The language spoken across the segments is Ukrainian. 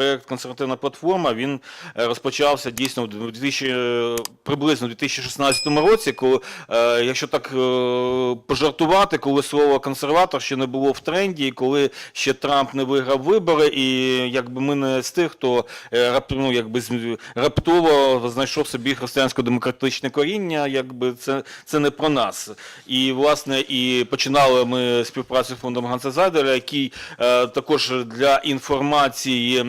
проєкт консервативна платформа він е, розпочався дійсно в 2000, е, приблизно в 2016 році, коли, е, якщо так пожартувати, коли слово консерватор ще не було в тренді, і коли ще Трамп не виграв вибори, і якби ми не з тих, хто ну, якби раптово знайшов собі християнсько-демократичне коріння, якби це, це не про нас. І власне і починали ми співпрацю з фондом Ганса Зайдера, який також для інформації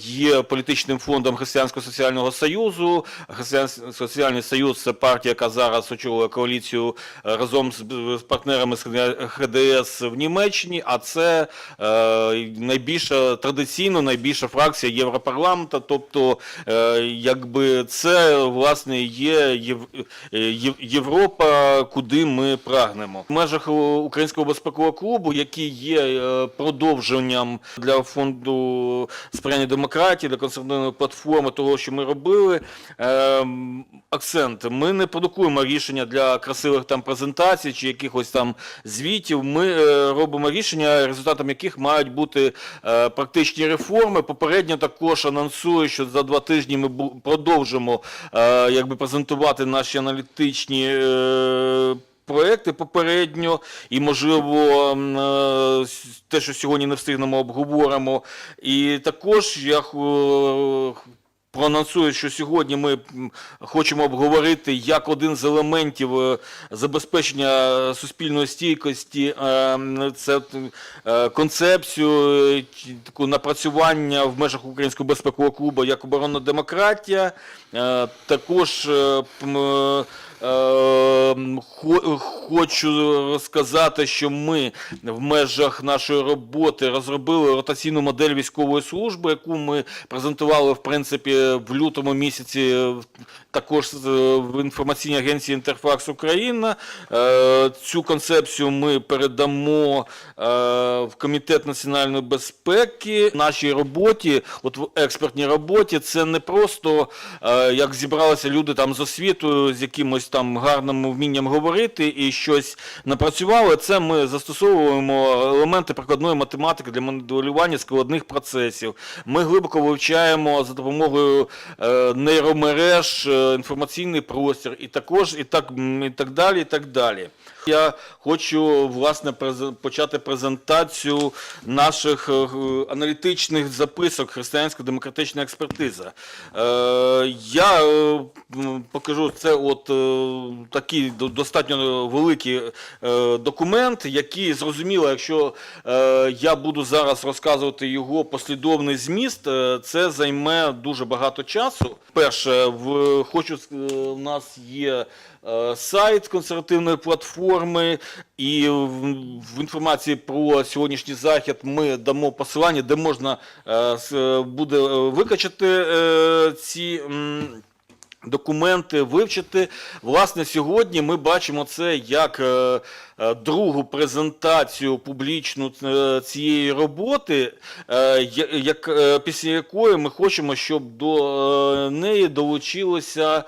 є політичним фондом Християнського соціального союзу. Християнський соціальний союз це партія, яка зараз очолює коаліцію е, разом з, партнерами з ХДС в Німеччині. А це е, найбільша традиційно найбільша фракція Європарламенту. Тобто, е, якби це власне є Єв- е, Єв- Європа, куди ми прагнемо. В межах е, Українського безпекового клубу, який є е, продовженням для фонду сприяння демократії, для консервативної платформи, того, що ми робили. е, Акцент. Ми не продукуємо рішення для красивих там презентацій чи якихось там звітів. Ми е, робимо рішення, результатом яких мають бути е, практичні реформи. Попередньо також анонсую, що за два тижні ми продовжимо е, якби презентувати наші аналітичні. Проекти попередньо і, можливо, е, те, що сьогодні не встигнемо, обговоримо. І також я е, проанонсую, що сьогодні ми хочемо обговорити як один з елементів е, забезпечення суспільної стійкості, це концепцію таку напрацювання в межах Українського безпекового клубу як оборонна демократія. Також Хочу розказати, що ми в межах нашої роботи розробили ротаційну модель військової служби, яку ми презентували в принципі в лютому місяці також в інформаційній агенції Інтерфакс Україна. Е, Цю концепцію ми передамо е, в комітет національної безпеки. В нашій роботі, от в експертній роботі, це не просто е, як зібралися люди там з освітою, з якимось там гарним вмінням говорити і щось напрацювали. Це ми застосовуємо елементи прикладної математики для моделювання складних процесів. Ми глибоко вивчаємо за допомогою е, нейромереж е, інформаційний простір, і також і так, і так далі. І так далі. Я хочу власне почати презентацію наших е, аналітичних записок християнсько-демократична експертиза. Е, я е, покажу це от такий до- достатньо великий документ, який зрозуміло, якщо я буду зараз розказувати його послідовний зміст, це займе дуже багато часу. Перше, в хочу у нас є сайт консервативної платформи, і в, інформації про сьогоднішній захід ми дамо посилання, де можна е, буде е, викачати е, ці. Документи вивчити. Власне, сьогодні ми бачимо це як е, е, другу презентацію публічну е, цієї роботи, е, як, е, після якої ми хочемо, щоб до е, неї долучилося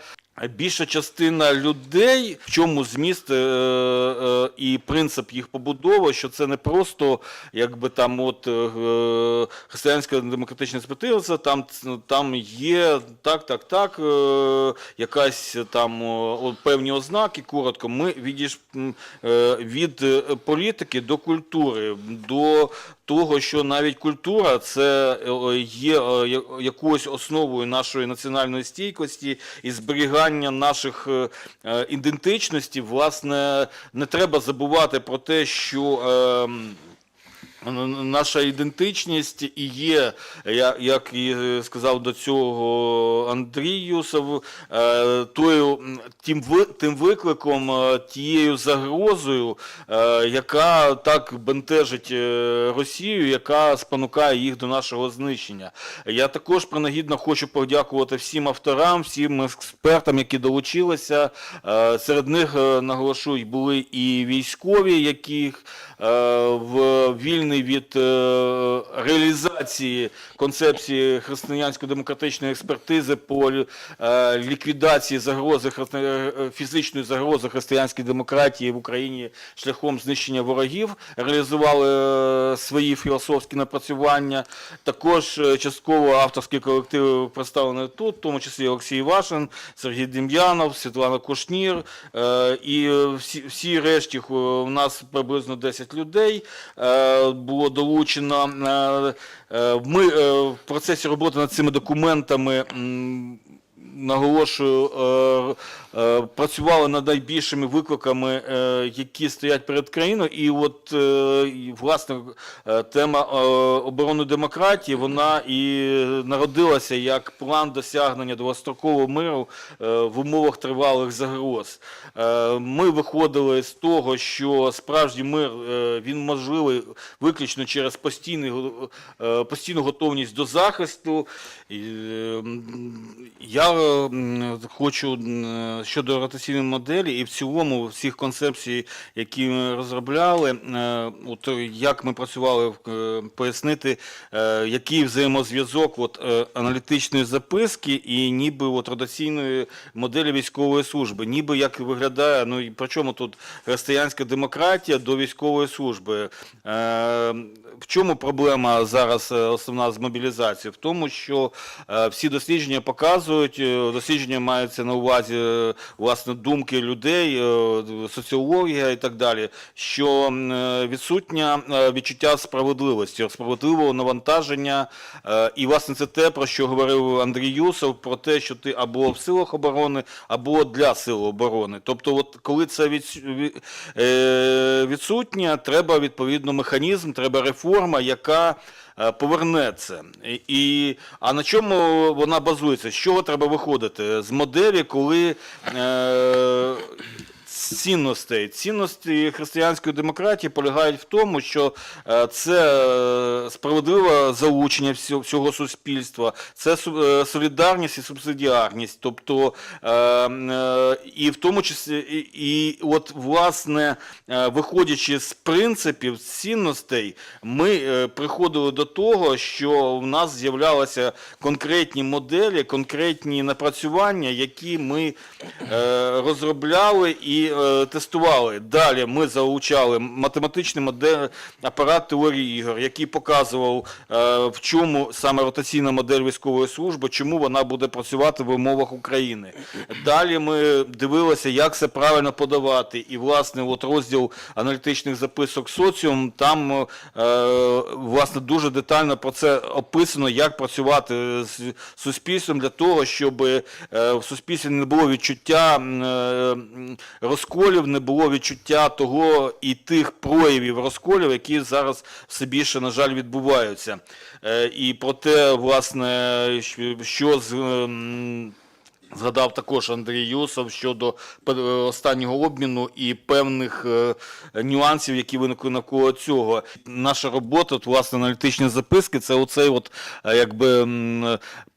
Більша частина людей, в чому зміст е, е, і принцип їх побудови, що це не просто якби там от е, християнська демократична спортивниця, там, там є так, так, так, е, якась там о, певні ознаки. Коротко, ми відійш, е, від е, політики до культури, до того, що навіть культура це е, є е, якоюсь основою нашої національної стійкості і зберігання наших е, е, ідентичностей. Власне, не треба забувати про те, що. Наша ідентичність і є, як і сказав до цього Андрій Юсов, е, тою, тим, тим викликом, е, тією загрозою, е, яка так бентежить е, Росію, яка спонукає їх до нашого знищення. Я також принагідно хочу подякувати всім авторам, всім експертам, які долучилися. Е, Серед них, е, наголошую, були і військові, яких е, в вільний від е, реалізації реалізації концепції християнсько-демократичної експертизи по е, ліквідації загрози е, фізичної загрози християнській демократії в Україні шляхом знищення ворогів, реалізували е, свої філософські напрацювання. Також частково авторські колективи представлені тут, в тому числі Олексій Вашин, Сергій Дем'янов, Світлана Кушнір. І всі, всі решті у нас приблизно 10 людей було долучено. Е, Ми е, в процесі роботи над цими документами. Наголошую, е, е, працювали над найбільшими викликами, е, які стоять перед країною. І от власне тема оборони демократії вона і народилася як план досягнення довгострокового миру в умовах тривалих загроз. Ми виходили з того, що справжній мир він можливий виключно через постійну готовність до захисту. І, е, м, Я хочу щодо ротаційної моделі і в цілому всіх концепцій, які ми розробляли, е, от як ми працювали, е, пояснити, е, який взаємозв'язок от, аналітичної записки і ніби от ротаційної моделі військової служби, ніби як виглядає, ну і при чому тут християнська демократія до військової служби. В чому проблема зараз основна з мобілізацією? В тому, що всі дослідження показують, дослідження маються на увазі е, власне думки людей, е, соціологія і так далі, що е, відсутнє відчуття справедливості, справедливого навантаження. І власне це те, про що говорив Андрій Юсов, про те, що ти або в силах оборони, або для сил оборони. Тобто, от коли це від, від, відсутнє, треба відповідно механізм, треба реформа, яка поверне це. І, і, а на чому вона базується? З чого треба виходити? З моделі, коли е, цінностей. Цінності християнської демократії полягають в тому, що е, це е, справедливе залучення всього, суспільства, це е, солідарність і субсидіарність. Тобто, і в тому числі, і, от, власне, виходячи з принципів, цінностей, ми приходили до того, що в нас з'являлися конкретні моделі, конкретні напрацювання, які ми розробляли і е, тестували. Далі ми залучали математичний модель апарат теорії ігор, який показував, е, в чому саме ротаційна модель військової служби, чому вона буде працювати в умовах України. Далі ми дивилися, як це правильно подавати. І, власне, от розділ аналітичних записок соціум, там е, власне дуже детально про це описано, як працювати з суспільством для того, щоб в суспільстві не було відчуття е, розколів, не було відчуття того і тих проявів розколів, які зараз все більше, на жаль, відбуваються. Е, І про те, власне, що- що з. Згадав також Андрій Юсов щодо останнього обміну і певних е, нюансів, які виникли навколо цього. Наша робота, от, власне, аналітичні записки, це оцей от е, якби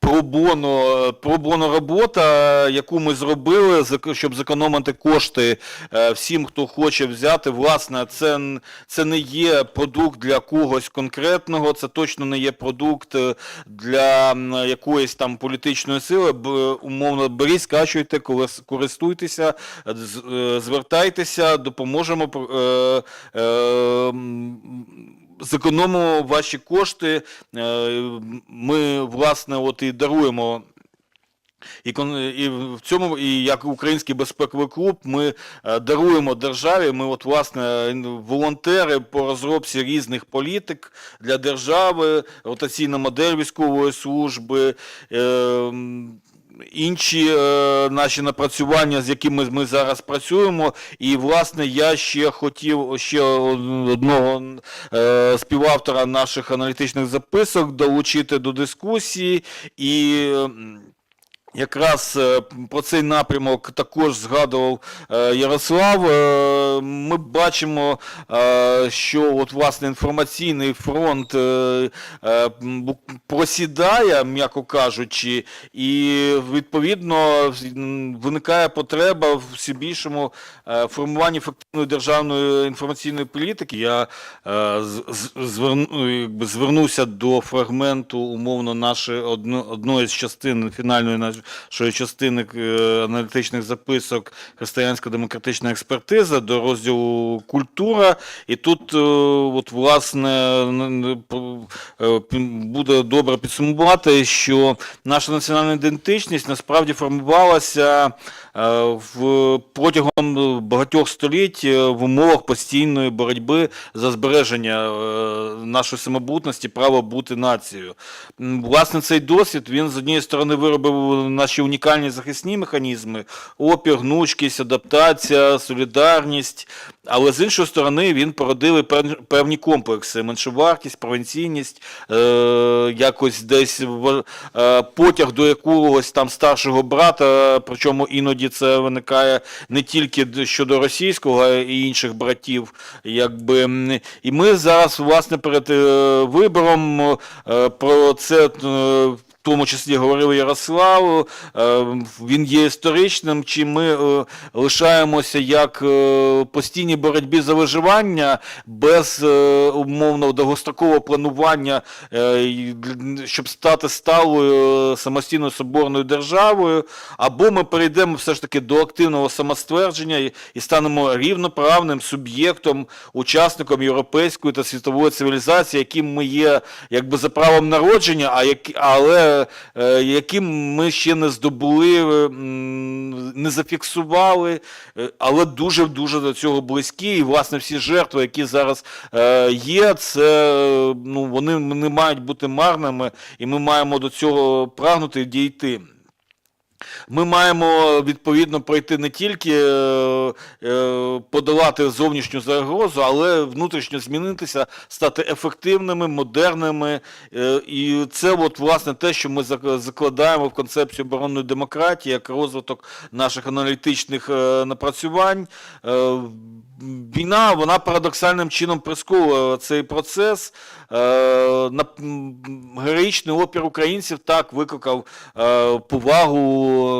пробоно, пробоно робота, яку ми зробили, щоб зекономити кошти е, всім, хто хоче взяти. Власне, це, це не є продукт для когось конкретного, це точно не є продукт е, для якоїсь там політичної сили. Умовно, беріть, скачуйте, користуйтеся, е, звертайтеся, допоможемо. е, е, Зекономимо ваші кошти. Ми, власне, от і даруємо і, в цьому, і як Український безпековий клуб, ми даруємо державі. Ми, от, власне, волонтери по розробці різних політик для держави, ротаційна модель військової служби. Інші е, наші напрацювання, з якими ми зараз працюємо, і власне я ще хотів ще одного е, співавтора наших аналітичних записок долучити до дискусії. І Якраз е, про цей напрямок також згадував е, Ярослав. Е, Ми бачимо, що от власне інформаційний фронт просідає, м'яко кажучи, і відповідно виникає потреба в все більшому формуванні ефективної державної інформаційної політики. Я з- з- зверну, якби звернуся до фрагменту умовно нашої одної з частин фінальної нашої частини е, аналітичних записок християнсько-демократична експертиза до розділу культура. І тут, е, от, власне, е, буде добре підсумувати, що наша національна ідентичність насправді формувалася в протягом багатьох століть в умовах постійної боротьби за збереження нашої самобутності, права бути нацією. Власне, цей досвід він з однієї сторони виробив наші унікальні захисні механізми: опір, гнучкість, адаптація, солідарність. Але з іншої сторони він породив певні комплекси: меншовартість, провінційність, е, якось десь е, потяг до якогось там старшого брата, причому іноді це виникає не тільки щодо російського, а й інших братів. Якби. І ми зараз, власне, перед е, вибором про це. Тому числі говорив Ярослав, е, він є історичним, чи ми е, лишаємося як е, постійній боротьбі за виживання без умовно довгострокового планування, щоб стати сталою самостійною соборною державою, або ми перейдемо все ж таки до активного самоствердження і, станемо рівноправним суб'єктом, учасником європейської та світової цивілізації, яким ми є якби за правом народження, а як, але яким ми ще не здобули, е, не зафіксували, е, але дуже дуже до цього близькі. І власне всі жертви, які зараз е, є, це е, ну вони не мають бути марними, і ми маємо до цього прагнути дійти. Ми маємо відповідно пройти не тільки е, е, подолати зовнішню загрозу, але внутрішньо змінитися, стати ефективними, модерними. Е, і це от, власне те, що ми закладаємо в концепцію оборонної демократії як розвиток наших аналітичних напрацювань. Війна вона парадоксальним чином прискорює цей процес. Героїчний опір українців так викликав повагу,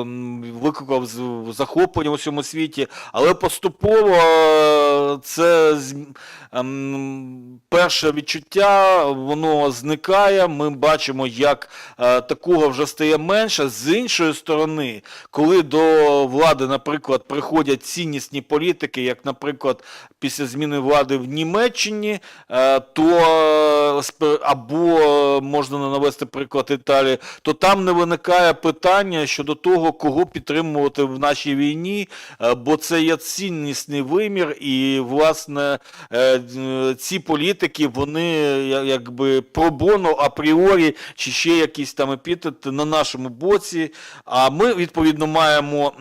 викликав захоплення у всьому світі, але поступово е, це ем, перше відчуття, воно зникає. Ми бачимо, як е, такого вже стає менше. З іншої сторони, коли до влади, наприклад, приходять ціннісні політики, як, наприклад, після зміни влади в Німеччині, е, то або можна навести приклад Італії, то там не виникає питання щодо того, кого підтримувати в нашій війні, е, бо це є ціннісний вимір, і власне е, е, ці політики вони якби пробоно апріорі, чи ще якісь там епітети на нашому боці. А ми відповідно маємо.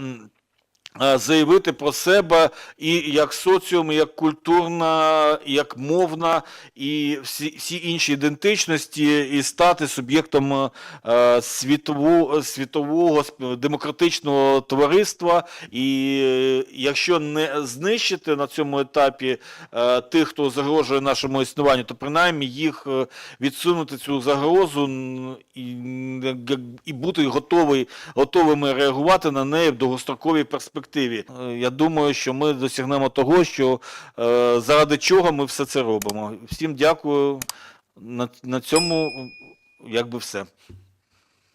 Е, заявити про себе і як соціум, і як культурна, і як мовна, і всі, всі інші ідентичності, і стати суб'єктом е, світового, світового демократичного товариства. І е, якщо не знищити на цьому етапі тих, хто загрожує нашому існуванню, то принаймні їх відсунути цю загрозу і, і бути готовий, готовими реагувати на неї в довгостроковій перспективі. Е, Я думаю, що ми досягнемо того, що е, заради чого ми все це робимо. Всім дякую. На, на цьому якби все.